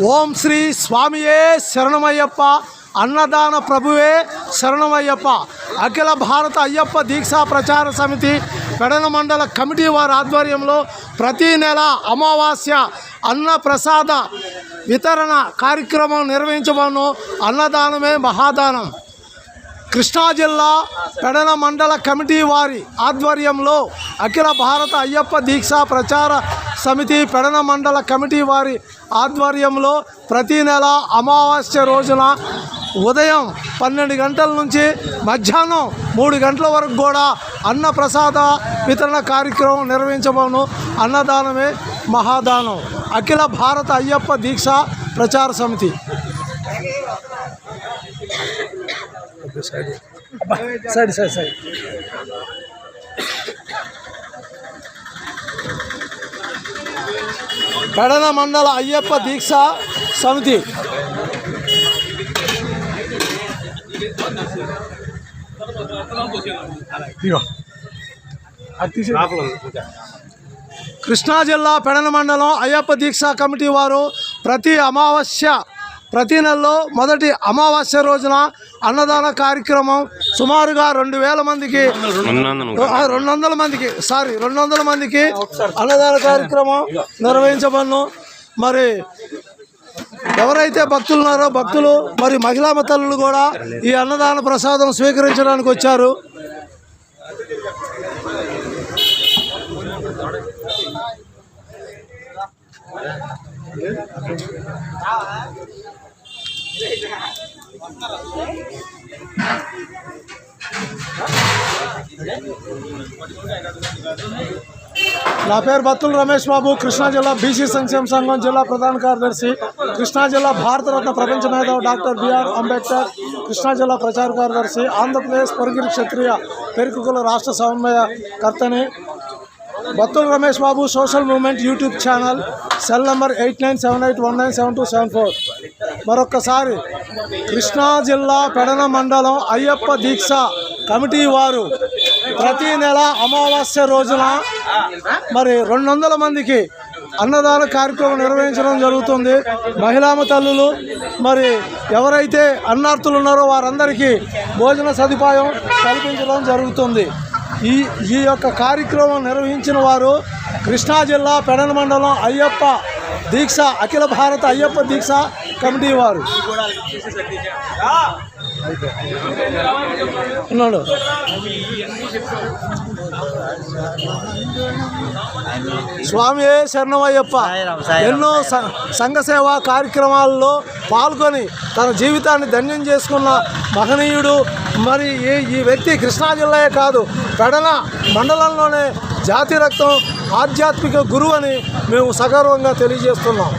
ఓం శ్రీ స్వామియే శరణమయ్యప్ప అన్నదాన ప్రభువే శరణమయ్యప్ప అఖిల భారత అయ్యప్ప దీక్షా ప్రచార సమితి పెడన మండల కమిటీ వారి ఆధ్వర్యంలో ప్రతి నెల అమావాస్య అన్న ప్రసాద వితరణ కార్యక్రమం నిర్వహించబడును. అన్నదానమే మహాదానం. కృష్ణా జిల్లా పెడన మండల కమిటీ వారి ఆధ్వర్యంలో అఖిల భారత అయ్యప్ప దీక్షా ప్రచార సమితి పెడన మండల కమిటీ వారి ఆధ్వర్యంలో ప్రతి నెల అమావాస్య రోజున ఉదయం పన్నెండు గంటల నుంచి మధ్యాహ్నం మూడు గంటల వరకు కూడా అన్న ప్రసాద వితరణ కార్యక్రమం నిర్వహించబోను అన్నదానమే మహాదానం. అఖిల భారత అయ్యప్ప దీక్ష ప్రచార సమితి. సరే సరే సరే పెడన మండల అయ్యప్ప దీక్ష సమితి. కృష్ణా జిల్లా పెడన మండలం అయ్యప్ప దీక్ష కమిటీ వారు ప్రతి అమావాస్య ప్రతి నెలలో మొదటి అమావాస్య రోజున అన్నదాన కార్యక్రమం సుమారుగా రెండు వేల మందికి రెండు వందల మందికి సారీ రెండు వందల మందికి అన్నదాన కార్యక్రమం నిర్వహించబడను. మరి ఎవరైతే భక్తులు ఉన్నారో భక్తులు మరి మహిళా తల్లులు కూడా ఈ అన్నదాన ప్రసాదం స్వీకరించడానికి వచ్చారు. నా పేరు బత్తుల రమేష్ బాబు కృష్ణా జిల్లా బీసీ సంక్షేమ సంఘం జిల్లా ప్రధాన కార్యదర్శి కృష్ణా జిల్లా భారతరత్న ప్రపంచ మేధావి డాక్టర్ బిఆర్ అంబేద్కర్ కృష్ణా జిల్లా ప్రచార కార్యదర్శి ఆంధ్రప్రదేశ్ పొరుగిరి క్షత్రియ పెరుకుల రాష్ట్ర సమన్వయకర్తని Battula Ramesh Babu social movement YouTube channel cell number eight nine seven eight one nine seven two seven four. మరొక్కసారి కృష్ణా జిల్లా పెడన మండలం అయ్యప్ప దీక్ష కమిటీ వారు ప్రతి నెల అమావాస్య రోజున మరి రెండు వందల మందికి అన్నదాన కార్యక్రమం నిర్వహించడం జరుగుతుంది. మహిళామ తల్లులు మరి ఎవరైతే అన్నార్థులు ఉన్నారో వారందరికీ భోజన సదుపాయం కల్పించడం జరుగుతుంది. ఈ ఈ యొక్క కార్యక్రమం నిర్వహించిన వారు కృష్ణా జిల్లా పెడన మండలం అయ్యప్ప దీక్ష అఖిల భారత అయ్యప్ప దీక్ష కమిటీ వారు. ఉన్నాడు. స్వామి శరణమయ్యప్ప ఎన్నో సంఘ సేవా కార్యక్రమాల్లో పాల్గొని తన జీవితాన్ని ధన్యం చేసుకున్న మహనీయుడు మరి ఈ ఈ వ్యక్తి కృష్ణా జిల్లాయే కాదు పెడన మండలంలోనే జాతి రక్తం ఆధ్యాత్మిక గురువు అని మేము సగర్వంగా తెలియజేస్తున్నాం.